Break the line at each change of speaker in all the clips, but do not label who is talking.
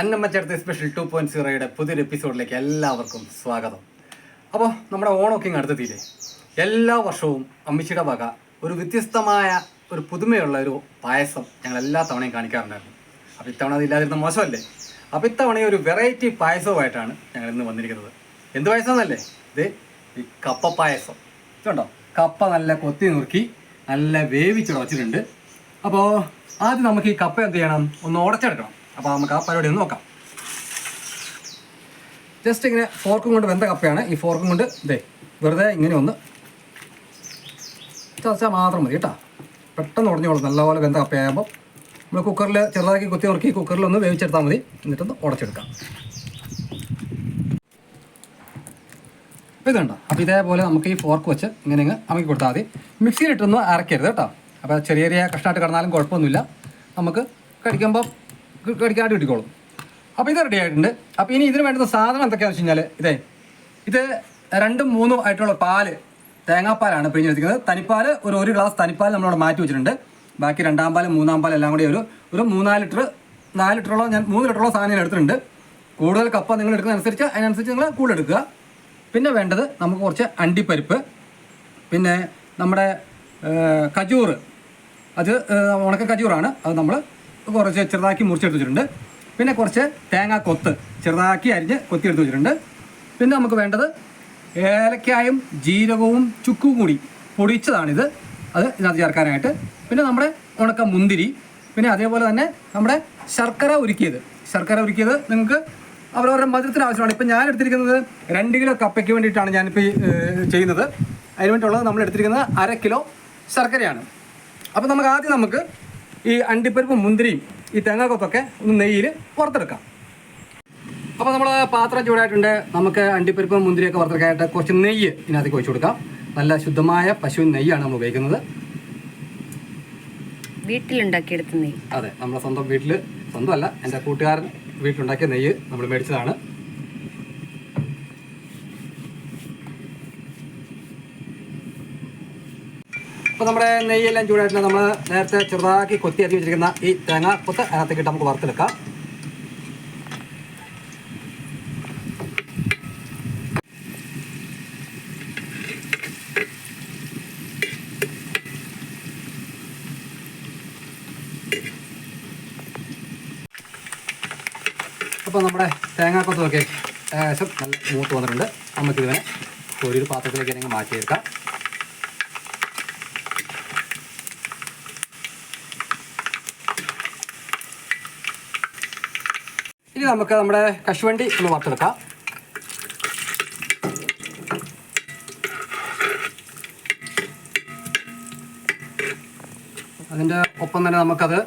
അന്നമ്മച്ചടുത്ത special two point സീറോയുടെ പുതിയൊരു എപ്പിസോഡിലേക്ക് എല്ലാവർക്കും സ്വാഗതം. അപ്പോൾ നമ്മുടെ ഓണമൊക്കെ ഇങ്ങ് അടുത്തെത്തിയില്ലേ എല്ലാ വർഷവും അമ്മിച്ചിയുടെ വക ഒരു വ്യത്യസ്തമായ ഒരു പുതുമയുള്ള ഒരു പായസം ഞങ്ങൾ എല്ലാ തവണയും കാണിക്കാറുണ്ടായിരുന്നു. അപ്പോൾ ഇത്തവണ അതില്ലാതിരുന്ന മോശമല്ലേ? അപ്പോൾ ഇത്തവണ ഒരു വെറൈറ്റി പായസവുമായിട്ടാണ് ഞങ്ങൾ ഇന്ന് വന്നിരിക്കുന്നത്. എന്ത് പായസം എന്നല്ലേ ഇത് ഈ കപ്പ പായസം. ഇതുണ്ടോ? കപ്പ നല്ല കൊത്തി നുറുക്കി നല്ല വേവിച്ചിട വച്ചിട്ടുണ്ട് അപ്പോൾ ആദ്യം നമുക്ക് ഈ കപ്പ എന്ത് ചെയ്യണം? ഒന്ന് ഉടച്ചെടുക്കണം. അപ്പോൾ നമുക്ക് ആ പരിപാടി ഒന്ന് നോക്കാം. ജസ്റ്റ് ഇങ്ങനെ ഫോർക്കും കൊണ്ട് വെന്ത കപ്പയാണ്. ഈ ഫോർക്കും കൊണ്ട് ഇതേ വെറുതെ ഇങ്ങനെ ഒന്ന് ചതച്ചാൽ മാത്രം മതി കേട്ടോ. പെട്ടെന്ന് ഉടഞ്ഞോളും. നല്ലപോലെ വെന്ത കപ്പയാകുമ്പോൾ നമ്മൾ കുക്കറിൽ ചെറുതാക്കി കുത്തി ഉറക്കി കുക്കറിൽ ഒന്ന് വേവിച്ചെടുത്താൽ മതി. എന്നിട്ടൊന്ന് ഉടച്ചെടുക്കാം. അപ്പോൾ ഇതുണ്ടോ അപ്പോൾ ഇതേപോലെ നമുക്ക് ഈ ഫോർക്ക് വെച്ച് ഇങ്ങനെ ഇങ്ങ് അമക്കി കൊടുത്താൽ മതി. മിക്സിയിലിട്ടൊന്നും അരക്കരുത് കേട്ടോ. അപ്പോൾ ചെറിയ ചെറിയ കഷ്ണമായിട്ട് കിടന്നാലും കുഴപ്പമൊന്നുമില്ല. നമുക്ക് കടിക്കുമ്പോൾ ക- കടിക്കാണ്ട് കിട്ടിക്കോളും. അപ്പോൾ ഇത് റെഡി ആയിട്ടുണ്ട്. അപ്പോൾ ഇനി ഇതിന് വേണ്ടുന്ന സാധനം എന്തൊക്കെയാണെന്ന് വെച്ച് കഴിഞ്ഞാൽ ഇതേ ഇത് രണ്ടും മൂന്നും ആയിട്ടുള്ള പാൽ തേങ്ങാപ്പാലാണ് പിഴിഞ്ഞെടുക്കുന്നത് തനിപ്പാൽ ഒരു ഒരു ഗ്ലാസ് തനിപ്പാൽ നമ്മളവിടെ മാറ്റി വെച്ചിട്ടുണ്ട്. ബാക്കി രണ്ടാം പാൽ മൂന്നാം പാൽ എല്ലാം കൂടി ഒരു ഒരു മൂന്നാൽ ലിറ്റർ നാല് ലിറ്ററോളം ഞാൻ മൂന്ന് ലിറ്ററോളം സാധനം ഞാൻ എടുത്തിട്ടുണ്ട്. കൂടുതൽ കപ്പ നിങ്ങൾ എടുക്കുന്ന അനുസരിച്ച് അതിനനുസരിച്ച് നിങ്ങൾ കൂടുതൽ എടുക്കുക. പിന്നെ വേണ്ടത് നമുക്ക് കുറച്ച് അണ്ടിപ്പരിപ്പ് പിന്നെ നമ്മുടെ കജൂർ അത് ഉണക്ക കജൂറാണ് അത് നമ്മൾ കുറച്ച് ചെറുതാക്കി മുറിച്ചെടുത്ത് വെച്ചിട്ടുണ്ട്. പിന്നെ കുറച്ച് തേങ്ങാ കൊത്ത് ചെറുതാക്കി അരിഞ്ഞ് കൊത്തി എടുത്ത് വെച്ചിട്ടുണ്ട്. പിന്നെ നമുക്ക് വേണ്ടത് ഏലക്കായും ജീരകവും ചുക്കും കൂടി പൊടിച്ചതാണിത്. അത് ഇതിനകത്ത് ചേർക്കാനായിട്ട്. പിന്നെ നമ്മുടെ ഉണക്ക മുന്തിരി പിന്നെ അതേപോലെ തന്നെ നമ്മുടെ ശർക്കര ഉരുക്കിയത്. ശർക്കര ഉരുക്കിയത് നിങ്ങൾക്ക് അവരവരുടെ മധുരത്തിന് ആവശ്യമാണ്. ഇപ്പം ഞാൻ എടുത്തിരിക്കുന്നത് രണ്ട് കിലോ കപ്പയ്ക്ക് വേണ്ടിയിട്ടാണ് ഞാനിപ്പോൾ ചെയ്യുന്നത്. അതിന് വേണ്ടിയുള്ളത് നമ്മൾ എടുത്തിരിക്കുന്നത് അര കിലോ ശർക്കരയാണ്. അപ്പോൾ നമുക്ക് ആദ്യം നമുക്ക് ഈ അണ്ടിപ്പരിപ്പും മുന്തിരിയും ഈ തേങ്ങാക്കൊത്തൊക്കെ ഒന്ന് നെയ്യിൽ വറുത്തെടുക്കാം. അപ്പോൾ നമ്മൾ പാത്രം ചൂടായിട്ടുണ്ട്. നമുക്ക് അണ്ടിപ്പരിപ്പും മുന്തിരിയൊക്കെ വറുത്തെടുക്കാനായിട്ട് കുറച്ച് നെയ്യ് ഇതിനകത്തേക്ക് ഒഴിച്ചു കൊടുക്കാം. നല്ല ശുദ്ധമായ പശു നെയ്യാണ് നമ്മൾ ഉപയോഗിക്കുന്നത്.
വീട്ടിലുണ്ടാക്കിയെടുത്ത നെയ്യ്.
അതെ നമ്മുടെ സ്വന്തം വീട്ടിൽ സ്വന്തമല്ല എന്റെ കൂട്ടുകാരൻ വീട്ടിലുണ്ടാക്കിയ നെയ്യ് നമ്മൾ മേടിച്ചതാണ്. അപ്പോൾ നമ്മുടെ നെയ്യെല്ലാം ചൂടായിട്ടുണ്ട് നമ്മൾ നേരത്തെ ചെറുതാക്കി കൊത്തി അരി വെച്ചിരിക്കുന്ന ഈ തേങ്ങ കൊത്ത് അതിനകത്തേക്ക് നമുക്ക് വറുത്തെടുക്കാം. അപ്പോൾ നമ്മുടെ തേങ്ങാക്കൊത്തൊക്കെ ഏകദേശം നല്ല മൂത്ത് വന്നിട്ടുണ്ട്. നമുക്കിതിനെ ഒരു പാത്രത്തിലേക്ക് മാറ്റിയെടുക്കാം. നമുക്ക് നമ്മുടെ കശുവണ്ടി ഒന്ന് വറുത്തെടുക്കാം. അതിന്റെ ഒപ്പം തന്നെ നമുക്കത്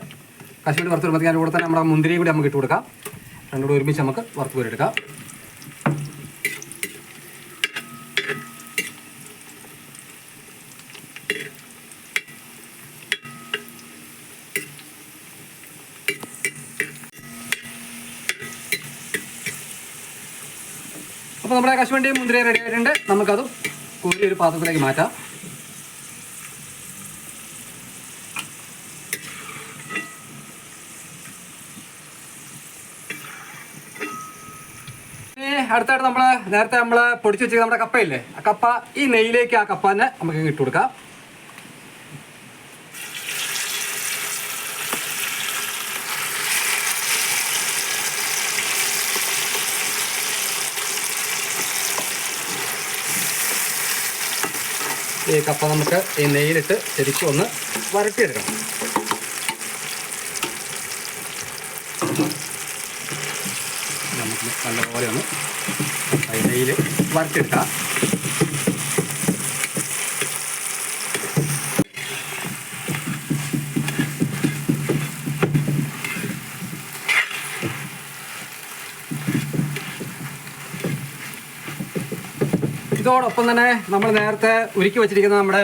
കശുവണ്ടി വറുത്ത് വരുമ്പോഴത്തേക്കും അതിന്റെ കൂടെ തന്നെ നമ്മുടെ മുന്തിരി കൂടി നമുക്ക് ഇട്ട് കൊടുക്കാം. രണ്ടുകൂടെ ഒരുമിച്ച് നമുക്ക് വറുത്ത് കോരിയെടുക്കാം അപ്പോൾ നമ്മുടെ കശുവണ്ടിയും മുന്തിരി റെഡി ആയിട്ടുണ്ട്. നമുക്കത് കോരി ഒരു പാത്രത്തിലേക്ക് മാറ്റാം. അടുത്തായിട്ട് നമ്മൾ നേരത്തെ നമ്മൾ പൊടിച്ചു വെച്ച നമ്മുടെ കപ്പയില്ലേ? ആ കപ്പ ഈ നെയ്യിലേക്ക് ആ കപ്പ തന്നെ നമുക്ക് ഇട്ട് കൊടുക്കാം. ഈ കപ്പ നമുക്ക് ഈ നെയ്യിലിട്ട് ശരിക്കും ഒന്ന് വരട്ടിയെടുക്കണം. നമുക്ക് നല്ലപോലെ ഒന്ന് നെയ്യിൽ വറുത്തെടുക്കാം ഇതോടൊപ്പം തന്നെ നമ്മൾ നേരത്തെ ഉരുക്കി വെച്ചിരിക്കുന്ന നമ്മുടെ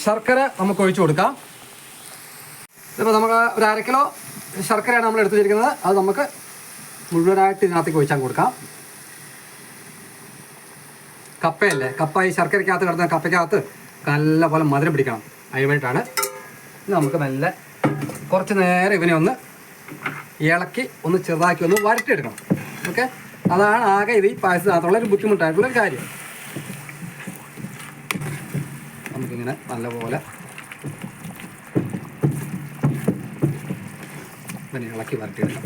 ശർക്കര നമുക്ക് ഒഴിച്ചു കൊടുക്കാം. ഇപ്പോൾ നമുക്ക് ഒരു അര കിലോ ശർക്കരയാണ് നമ്മൾ എടുത്തു വെച്ചിരിക്കുന്നത് അത് നമുക്ക് മുഴുവനായിട്ട് ഇതിനകത്തേക്ക് ഒഴിച്ചാൽ കൊടുക്കാം. കപ്പയല്ലേ? കപ്പ ഈ ശർക്കരയ്ക്കകത്ത് കിടന്ന കപ്പയ്ക്കകത്ത് നല്ല പോലെ മധുരം പിടിക്കണം. അതിന് വേണ്ടിയിട്ടാണ് നമുക്ക് നല്ല കുറച്ച് നേരം ഇവനെ ഒന്ന് ഇളക്കി ഒന്ന് ചെറുതാക്കി ഒന്ന് വരട്ടിയെടുക്കണം. ഓക്കെ? അതാണ് ആകെ ഇത് ഈ പായസത്തിനകത്തുള്ള ഒരു ബുദ്ധിമുട്ടായിട്ടുള്ള ഒരു കാര്യം. നമുക്കിങ്ങനെ നല്ലപോലെ ഇങ്ങനെ ഇളക്കി വരട്ടിയെടുക്കാം.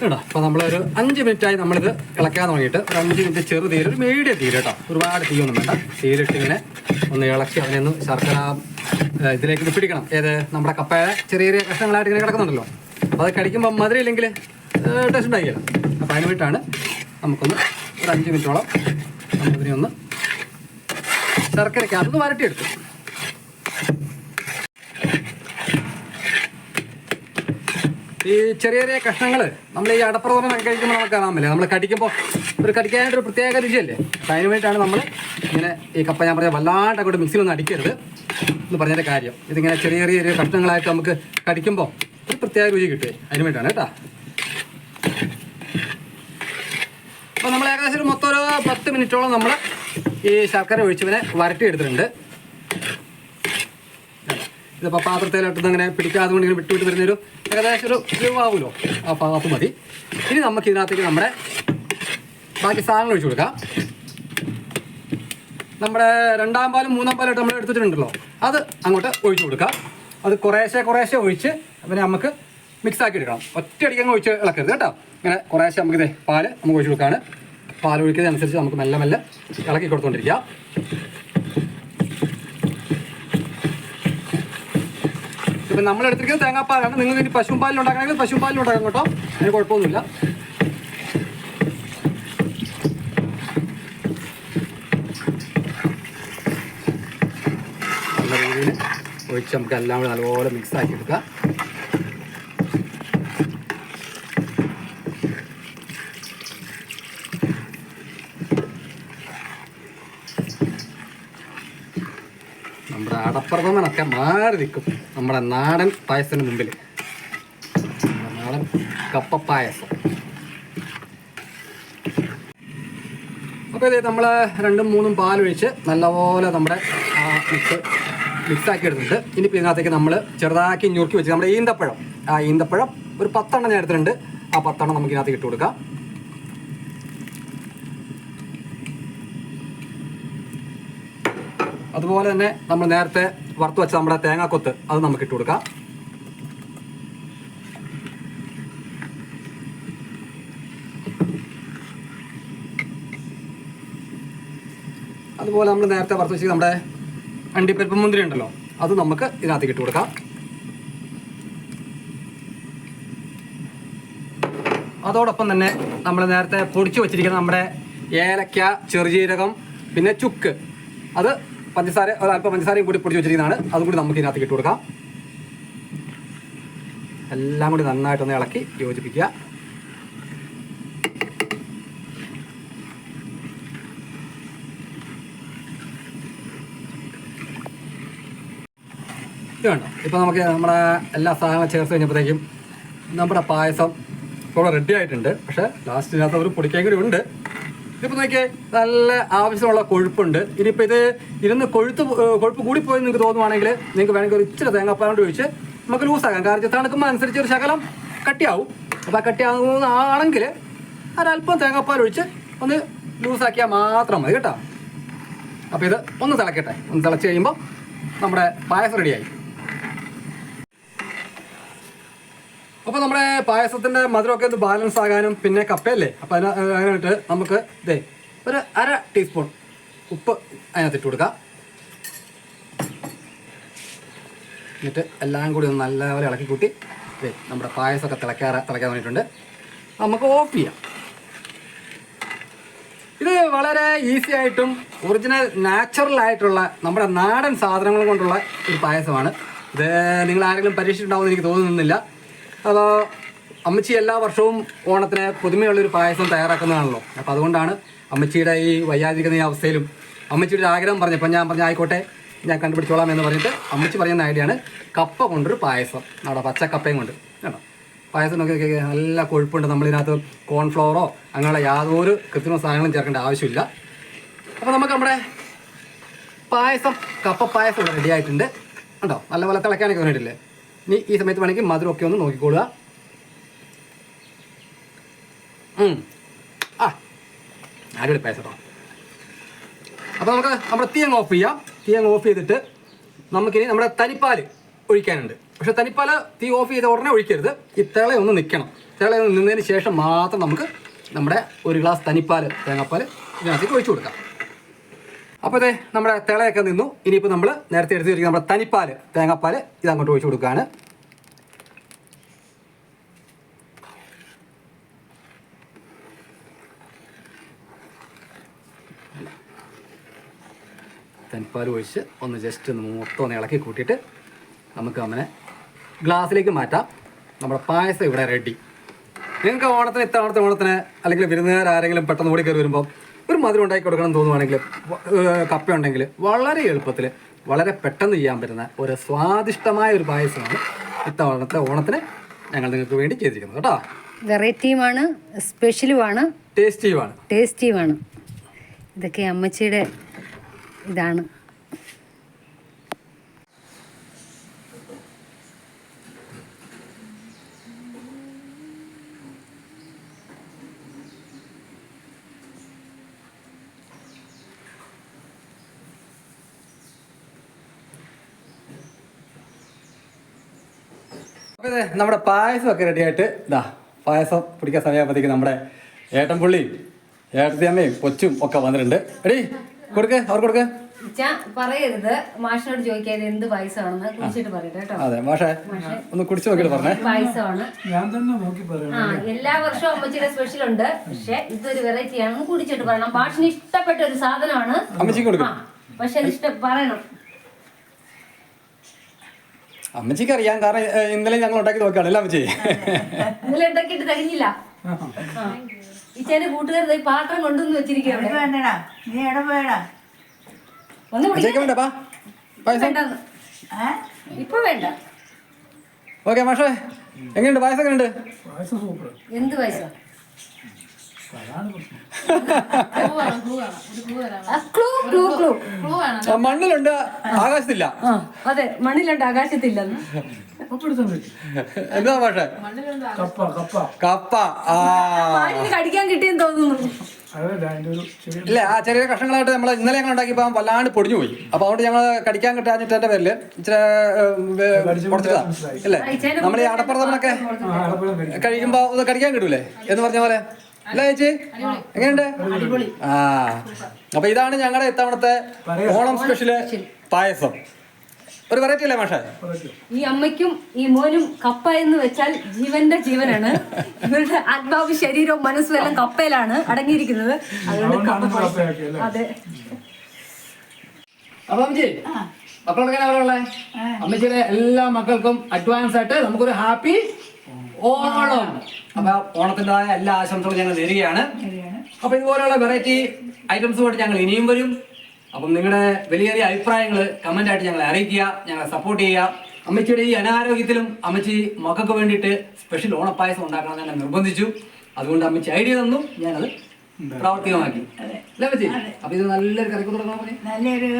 കേട്ടോ അപ്പോൾ നമ്മളൊരു അഞ്ച് മിനിറ്റായി നമ്മളിത് ഇളക്കാൻ തുടങ്ങിയിട്ട് ഒരു അഞ്ച് മിനിറ്റ് ചെറു ഒരു മീഡിയം തീര് കേട്ടോ. ഒരുപാട് തീയൊന്നും വേണ്ട. തീരിട്ട് ഇങ്ങനെ ഒന്ന് ഇളക്കി അതിനെ ഒന്ന് ശർക്കര ഇതിലേക്ക് പിടിക്കണം. ഏത്? നമ്മുടെ കപ്പയുടെ ചെറിയ ചെറിയ കഷ്ണങ്ങളായിട്ട് ഇങ്ങനെ കിടക്കുന്നുണ്ടല്ലോ. അപ്പോൾ അത് കടിക്കുമ്പോൾ മധുരമില്ലെങ്കിൽ ടേസ്റ്റ് ഉണ്ടാക്കില്ല അപ്പോൾ അതിന് വേണ്ടിയിട്ടാണ് നമുക്കൊന്ന് ഒരു അഞ്ച് മിനിറ്റോളം നമുക്കിതിനെ ഒന്ന് ശർക്കരയ്ക്കകത്ത് വരട്ടിയെടുത്തു. ഈ ചെറിയ ചെറിയ കഷ്ണങ്ങൾ നമ്മൾ ഈ അടപ്രഥമനൊക്കെ കഴിക്കുമ്പോൾ നമുക്ക് കാണാൻ പറ്റില്ല. നമ്മൾ കടിക്കുമ്പോൾ ഒരു കടിക്കാനായിട്ടൊരു പ്രത്യേക രുചിയല്ലേ? അപ്പം അതിന് വേണ്ടിയിട്ടാണ് നമ്മൾ ഇങ്ങനെ ഈ കപ്പ ഞാൻ പറഞ്ഞ വല്ലാണ്ട് അങ്ങോട്ട് മിക്സിയിലൊന്നും അടിക്കരുത് എന്ന് പറഞ്ഞതിന്റെ കാര്യം. ഇതിങ്ങനെ ചെറിയ ചെറിയ കഷ്ണങ്ങളായിട്ട് നമുക്ക് കടിക്കുമ്പോൾ ഒരു പ്രത്യേക രുചി കിട്ടുക അതിന് വേണ്ടിയിട്ടാണ് കേട്ടോ. അപ്പോൾ നമ്മൾ ഏകദേശം ഒരു മൊത്തം ഒരു പത്ത് മിനിറ്റോളം നമ്മൾ ഈ ശർക്കര ഒഴിച്ചവനെ വരട്ടി എടുത്തിട്ടുണ്ട് ഇതിപ്പോൾ പാത്രത്തിലോട്ടൊന്നും അങ്ങനെ പിടിക്കാതെ കൊണ്ട് ഇങ്ങനെ വിട്ട് വിട്ട് വരുന്നൊരു ഏകദേശം ഒരു രൂപാവുമല്ലോ ആ ഭാഗത്ത് മതി. ഇനി നമുക്ക് ഇതിനകത്തേക്ക് നമ്മുടെ ബാക്കി സാധനങ്ങൾ ഒഴിച്ചു കൊടുക്കാം. നമ്മുടെ രണ്ടാം പാലും മൂന്നാം പാലായിട്ട് നമ്മൾ എടുത്തിട്ടുണ്ടല്ലോ. അത് അങ്ങോട്ട് ഒഴിച്ചു കൊടുക്കാം. അത് കുറേശ്ശെ കുറേശ്ശെ ഒഴിച്ച് പിന്നെ നമുക്ക് മിക്സ് ആക്കി എടുക്കണം. ഒറ്റയടിക്ക് അങ്ങ് ഒഴിച്ച് ഇളക്കരുത് കേട്ടോ. ഇങ്ങനെ കുറേശ്ശെ ഇതേ പാൽ നമുക്ക് ഒഴിച്ചു കൊടുക്കാണ്. പാൽ ഒഴിക്കുന്നതനുസരിച്ച് നമുക്ക് മെല്ലെ മെല്ലെ ഇളക്കി കൊടുത്തുകൊണ്ടിരിക്കാം ഇപ്പം നമ്മൾ എടുത്തിരിക്കുന്നത് തേങ്ങാപ്പാലാണ്. നിങ്ങൾ ഇനി പശുപാലിൽ പാലിൽ ഉണ്ടാക്കണമെങ്കിൽ പശുപാലിൽ പാലിൽ ഉണ്ടാക്കാം കേട്ടോ. അതിന് കുഴപ്പമൊന്നുമില്ല നല്ല രീതിയിൽ ഒഴിച്ച് നമുക്ക് എല്ലാം കൂടെ നല്ലപോലെ മിക്സ് ആക്കി എടുക്കാം. നമ്മുടെ അടപ്രഥമനൊക്കെ മാറി നിൽക്കും. നമ്മുടെ നാടൻ പായസത്തിന് മുമ്പിൽ നാടൻ കപ്പ പായസം. അപ്പോൾ ഇത് നമ്മൾ രണ്ടും മൂന്നും പാലൊഴിച്ച് നല്ലപോലെ നമ്മുടെ ആ മിക്സ് മിക്സ് ആക്കി എടുത്തിട്ടുണ്ട് ഇനിയിപ്പോൾ ഇതിനകത്തേക്ക് നമ്മൾ ചെറുതാക്കി ഞുറുക്കി വെച്ച് നമ്മുടെ ഈന്തപ്പഴം. ആ ഈന്തപ്പഴം ഒരു പത്തെണ്ണം ഞാൻ എടുത്തിട്ടുണ്ട്. ആ പത്തെണ്ണം നമുക്ക് ഇതിനകത്തേക്ക് ഇട്ട് കൊടുക്കാം. അതുപോലെ തന്നെ നമ്മൾ നേരത്തെ വറുത്ത് വെച്ച നമ്മുടെ തേങ്ങാക്കൊത്ത് അത് നമുക്ക് ഇട്ട് കൊടുക്കാം. അതുപോലെ നമ്മൾ നേരത്തെ വറുത്ത് വെച്ച് നമ്മുടെ അണ്ടിപ്പരിപ്പ് മുന്തിരി ഉണ്ടല്ലോ അത് നമുക്ക് ഇതിനകത്തേക്ക് ഇട്ട് കൊടുക്കാം. അതോടൊപ്പം തന്നെ നമ്മൾ നേരത്തെ പൊടിച്ചു വെച്ചിരിക്കുന്ന നമ്മുടെ ഏലക്ക ചെറുജീരകം പിന്നെ ചുക്ക്. അത് പഞ്ചസാര അല്പം പഞ്ചസാരയും കൂടി പൊടിച്ച് വെച്ചിരിക്കുന്നതാണ്. അതും കൂടി നമുക്ക് ഇതിനകത്ത് ഇട്ട് കൊടുക്കാം. എല്ലാം കൂടി നന്നായിട്ടൊന്ന് ഇളക്കി യോജിപ്പിക്കുക. കണ്ടോ ഇപ്പോൾ നമുക്ക് നമ്മുടെ എല്ലാ സാധനങ്ങളും ചേർത്ത് കഴിഞ്ഞപ്പോഴത്തേക്കും നമ്മുടെ പായസം ഇപ്പോൾ റെഡി ആയിട്ടുണ്ട്. പക്ഷേ ലാസ്റ്റിനകത്ത് ഒരു പൊടിക്കാൻ കൂടി ഉണ്ട്. ഇതിപ്പോൾ നോക്കിയേ നല്ല ആവശ്യമുള്ള കൊഴുപ്പുണ്ട്. ഇനിയിപ്പോൾ ഇത് ഇരുന്ന് കൊഴുത്ത് കൊഴുപ്പ് കൂടി കൊഴുപ്പ് കൂടിപ്പോയി നിങ്ങൾക്ക് തോന്നുവാണെങ്കിൽ നിങ്ങൾക്ക് വേണമെങ്കിൽ ഒരു ഇച്ചിരി തേങ്ങാപ്പാൽ കൊണ്ട് ഒഴിച്ച് നമുക്ക് ലൂസാക്കാം കാരണം തണുക്കുമ്പോൾ അനുസരിച്ച് ഒരു ശകലം കട്ടിയാവും. അപ്പോൾ ആ കട്ടിയാകുന്നതാണെങ്കിൽ ഒരല്പം തേങ്ങാപ്പാൽ ഒഴിച്ച് ഒന്ന് ലൂസാക്കിയാൽ മാത്രം മതി കേട്ടോ. അപ്പോൾ ഇത് ഒന്ന് തിളക്കട്ടെ. ഒന്ന് തിളച്ച് കഴിയുമ്പോൾ നമ്മുടെ പായസം റെഡിയായി അപ്പോൾ നമ്മുടെ പായസത്തിന്റെ മധുരമൊക്കെ ഒന്ന് ബാലൻസ് ആകാനും പിന്നെ കപ്പയല്ലേ? അപ്പോൾ അതിന് അതിനായിട്ട് നമുക്ക് ഇതേ ഒരു അര ടീസ്പൂൺ ഉപ്പ് അതിനകത്ത് ഇട്ട് കൊടുക്കാം. എന്നിട്ട് എല്ലാം കൂടി ഒന്ന് നല്ലപോലെ ഇളക്കി കൂട്ടി ഇതേ നമ്മുടെ പായസമൊക്കെ തിളക്കാറ് തിളക്കാൻ വേണ്ടിയിട്ടുണ്ട്. നമുക്ക് ഓഫ് ചെയ്യാം. ഇത് വളരെ ഈസി ആയിട്ടും ഒറിജിനൽ നാച്ചുറൽ ആയിട്ടുള്ള നമ്മുടെ നാടൻ സാധനങ്ങൾ കൊണ്ടുള്ള ഒരു പായസമാണ്. ഇത് നിങ്ങൾ ആരെങ്കിലും പരീക്ഷിച്ചിട്ടുണ്ടാവുമെന്ന് എനിക്ക് തോന്നുന്നില്ല. അപ്പോൾ അമ്മച്ചി എല്ലാ വർഷവും ഓണത്തിന് പുതുമയുള്ളൊരു പായസം തയ്യാറാക്കുന്നതാണല്ലോ. അപ്പോൾ അതുകൊണ്ടാണ് അമ്മച്ചിയുടെ ഈ വയ്യാതിരിക്കുന്ന ഈ അവസ്ഥയിലും അമ്മച്ചിയുടെ ഒരു ആഗ്രഹം പറഞ്ഞപ്പോൾ ഞാൻ പറഞ്ഞ ആയിക്കോട്ടെ ഞാൻ കണ്ടുപിടിച്ചോളാം എന്ന് പറഞ്ഞിട്ട് അമ്മച്ചി പറയുന്ന ഐഡിയയാണ് കപ്പ കൊണ്ടൊരു പായസം. നമ്മുടെ പച്ചക്കപ്പയും കൊണ്ട്. കേട്ടോ? പായസം നോക്കി നല്ല കൊഴുപ്പുണ്ട്. നമ്മളിതിനകത്ത് കോൺഫ്ലവറോ അങ്ങനെയുള്ള യാതൊരു കൃത്രിമ സാധനങ്ങളും ചേർക്കേണ്ട ആവശ്യമില്ല. അപ്പോൾ നമുക്ക് നമ്മുടെ പായസം കപ്പ പായസം റെഡി ആയിട്ടുണ്ട്. ഉണ്ടോ നല്ലപോലെ തിളയ്ക്കാനൊക്കെ വേണ്ടിയില്ലേ ഇനി ഈ സമയത്ത് വേണമെങ്കിൽ മധുരം ഒക്കെ ഒന്ന് നോക്കിക്കോളുക. ആ. അടിപൊളി പായസം അപ്പോൾ നമുക്ക് നമ്മുടെ തീയങ്ങ് ഓഫ് ചെയ്യാം. തീയങ്ങ് ഓഫ് ചെയ്തിട്ട് നമുക്കിനി നമ്മുടെ തനിപ്പാൽ ഒഴിക്കാനുണ്ട്. പക്ഷെ തനിപ്പാൽ തീ ഓഫ് ചെയ്ത ഉടനെ ഒഴിക്കരുത്. ഈ തിള ഒന്ന് നിൽക്കണം. തിള ഒന്ന് നിന്നതിന് ശേഷം മാത്രം നമുക്ക് നമ്മുടെ ഒരു ഗ്ലാസ് തനിപ്പാൽ തേങ്ങാപ്പാൽ ഇതിനകത്തേക്ക് ഒഴിച്ചു കൊടുക്കാം. അപ്പോൾ അതെ നമ്മുടെ തിളയൊക്കെ നിന്നു. ഇനിയിപ്പോൾ നമ്മൾ നേരത്തെ എടുത്ത് വെച്ചിരിക്കുന്ന നമ്മുടെ തനിപ്പാൽ തേങ്ങാപ്പാൽ അങ്ങോട്ട് ഒഴിച്ചു കൊടുക്കുകയാണ് തനിപ്പാൽ ഒഴിച്ച് ഒന്ന് ജസ്റ്റ് ഒന്ന് മൊത്തം ഒന്ന് ഇളക്കി കൂട്ടിയിട്ട് നമുക്ക് അങ്ങനെ ഗ്ലാസ്സിലേക്ക് മാറ്റാം. നമ്മുടെ പായസം ഇവിടെ റെഡി നിങ്ങൾക്ക് ഓണത്തിന് ഇത്തവണത്തെ ഓണത്തിന് അല്ലെങ്കിൽ വിരുന്നുകാർ ആരെങ്കിലും പെട്ടെന്ന് ഓടിക്കയറി വരുമ്പോൾ ഒരു മധുരം ഉണ്ടാക്കി കൊടുക്കണം എന്ന് തോന്നുവാണെങ്കിൽ കപ്പ ഉണ്ടെങ്കിൽ വളരെ എളുപ്പത്തിൽ വളരെ പെട്ടെന്ന് ചെയ്യാൻ പറ്റുന്ന ഒരു സ്വാദിഷ്ടമായ ഒരു പായസമാണ് ഇത്തവണത്തെ ഓണത്തിന് ഞങ്ങൾ നിങ്ങൾക്ക് വേണ്ടി ചെയ്തിരിക്കുന്നത് കേട്ടോ.
വെറൈറ്റിയുമാണ് സ്പെഷ്യലുമാണ്
ടേസ്റ്റിയുമാണ്.
ടേസ്റ്റിയുമാണ്. ഇതൊക്കെ അമ്മച്ചിയുടെ ഇതാണ്.
അപ്പോൾ ഇത് നമ്മുടെ പായസം ഒക്കെ റെഡി ആയിട്ട് ഇതാ പായസം പിടിക്കാൻ സമയമാകുമ്പോഴത്തേക്ക് നമ്മുടെ ഏട്ടൻപുള്ളി ഏട്ടത്തിയമ്മയും കൊച്ചും ഒക്കെ വന്നിട്ടുണ്ട്. റെഡി കൊടുക്ക് അവർ കൊടുക്ക്.
പറയരുത്. മാഷിനോട് ചോദിക്കാതെ എന്ത് പായസമാണെന്ന് കുടിച്ചിട്ട് പറയട്ടെ കേട്ടോ.
അതെ മാഷേ ഒന്ന് കുടിച്ചു നോക്കിയിട്ട് പറഞ്ഞേ.
പായസമാണ്?
ഞാൻ തന്നെ നോക്കി
ആ എല്ലാ വർഷവും അമ്മച്ചിയുടെ സ്പെഷ്യൽ ഉണ്ട്. പക്ഷെ ഇതൊരു വെറൈറ്റി ആണെന്ന് കുടിച്ചിട്ട് പറയണം. മാഷിന് ഇഷ്ടപ്പെട്ട ഒരു സാധനമാണ്.
അമ്മച്ചിക്ക് കൊടുക്കും.
ആ പക്ഷെ അത് ഇഷ്ടം പറയണം.
അമ്മച്ചിക്ക് അറിയാം. കാരണം ഇന്നലെ ഞങ്ങൾ ഉണ്ടാക്കി നോക്കുകയാണ്. അല്ലേ അമ്മച്ചി?
ഇന്നലെ ഉണ്ടാക്കിയിട്ട് തികഞ്ഞില്ല ഇച്ചേന്റെ കൂട്ടുകാർ ഈ പാത്രം കൊണ്ടുവന്ന് വെച്ചിരിക്കുകയാണ്
ഇവിടെ വേണ്ടടാ. നീ എവിടെ പോയടാ?
ഒന്ന്
അമ്മച്ചിക്ക് വേണ്ട പാ. പായസം.
വേണ്ടെന്ന്
ഏ?
ഇപ്പൊ വേണ്ട.
ഓക്കെ മാഷേ. എങ്ങനെയുണ്ട്? പായസം എങ്ങനെയുണ്ട്
എന്ത് പായസം?
മണ്ണിലുണ്ട് ആകാശത്തില്ല.
ആ അതെ മണ്ണിലുണ്ട് ആകാശത്തില്ലെന്ന്
പറ്റും
എന്താ മാഷേ?
കപ്പ കപ്പ.
കപ്പ
കടിക്കാൻ കിട്ടിയെന്ന് തോന്നുന്നു.
അതല്ല അതിന്റെ ഒരു ചെറിയ
ഇല്ല ആ ചെറിയ കഷ്ണങ്ങളായിട്ട് നമ്മൾ ഇന്നലെ ഞങ്ങൾ ഉണ്ടാക്കിയപ്പോൾ വല്ലാണ്ട് പൊടിഞ്ഞു പോയി അപ്പൊ അതുകൊണ്ട് ഞങ്ങൾ കടിക്കാൻ കിട്ടാഞ്ഞിട്ട് എന്റെ പേരിൽ ഇച്ചിരി കൊടുത്തിട്ടാ ഇല്ലേ? നമ്മൾ ഈ അടപ്രഥമനൊക്കെ കഴിക്കുമ്പോൾ ഒന്ന് കടിക്കാൻ കിട്ടൂലേ? എന്ന് പറഞ്ഞ പോലെ? അല്ല ചേച്ചി? എങ്ങനെയുണ്ട്? ആ. അപ്പൊ ഇതാണ് ഞങ്ങളുടെ ഇത്തവണത്തെ ഓണം സ്പെഷ്യൽ പായസം. ഒരു വെറൈറ്റി അല്ലേ മാഷേ?
ഈ അമ്മയ്ക്കും ഈ മോനും കപ്പ എന്ന് വെച്ചാൽ ജീവന്റെ ജീവനാണ്. ഇവരുടെ ആത്മാവ് ശരീരവും മനസ്സും എല്ലാം കപ്പയിലാണ് അടങ്ങിയിരിക്കുന്നത്. അതുകൊണ്ട് കപ്പ പായസം. അതെ.
അപ്പൊ അമ്മച്ചി മക്കളൊക്കെ അവരുള്ള അമ്മച്ചിയുടെ എല്ലാ മക്കൾക്കും അഡ്വാൻസ് ആയിട്ട് നമുക്കൊരു ഹാപ്പി ഓണം. അപ്പൊ ഓണത്തിന്റെതായ എല്ലാ ആശംസകളും ഞങ്ങൾ നേരുകയാണ്. അപ്പൊ ഇതുപോലെയുള്ള വെറൈറ്റി ഐറ്റംസുമായിട്ട് ഞങ്ങൾ ഇനിയും വരും. അപ്പം നിങ്ങളുടെ വലിയ വലിയ അഭിപ്രായങ്ങൾ കമന്റ് ആയിട്ട് ഞങ്ങളെ അറിയിക്കുക ഞങ്ങളെ സപ്പോർട്ട് ചെയ്യുക. അമ്മച്ചിയുടെ ഈ അനാരോഗ്യത്തിലും അമ്മച്ചി മക്കൾക്ക് വേണ്ടിയിട്ട് സ്പെഷ്യൽ ഓണപ്പായസം ഉണ്ടാക്കണം എന്ന് നിർബന്ധിച്ചു. അതുകൊണ്ട് അമ്മച്ചി ഐഡിയ തന്നു. ഞാനത് പ്രാവർത്തികമാക്കി. അല്ലേ അമ്മച്ചി? അപ്പൊ ഇത് നല്ലൊരു കറിക്ക് തുടങ്ങാൻ പറഞ്ഞേ
നല്ലൊരു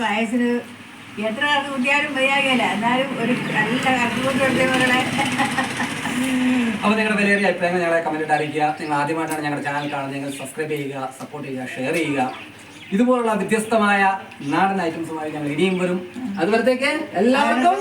പായസത്തിന് എത്ര കുട്ടിയാലും മതിയാകില്ല എന്നാലും ഒരു നല്ല കൂട്ടി മകളെ
അപ്പോൾ നിങ്ങളുടെ വലിയ അഭിപ്രായങ്ങൾ ഞങ്ങളെ കമന്റ് അറിയിക്കുക. നിങ്ങൾ ആദ്യമായിട്ടാണ് ഞങ്ങളുടെ ചാനൽ കാണുന്നത്. നിങ്ങൾ സബ്സ്ക്രൈബ് ചെയ്യുക സപ്പോർട്ട് ചെയ്യുക ഷെയർ ചെയ്യുക. ഇതുപോലുള്ള വ്യത്യസ്തമായ നാടൻ ഐറ്റംസുമായി ഞങ്ങൾ ഇനിയും വരും. അതുപോലത്തേക്ക് എല്ലാവർക്കും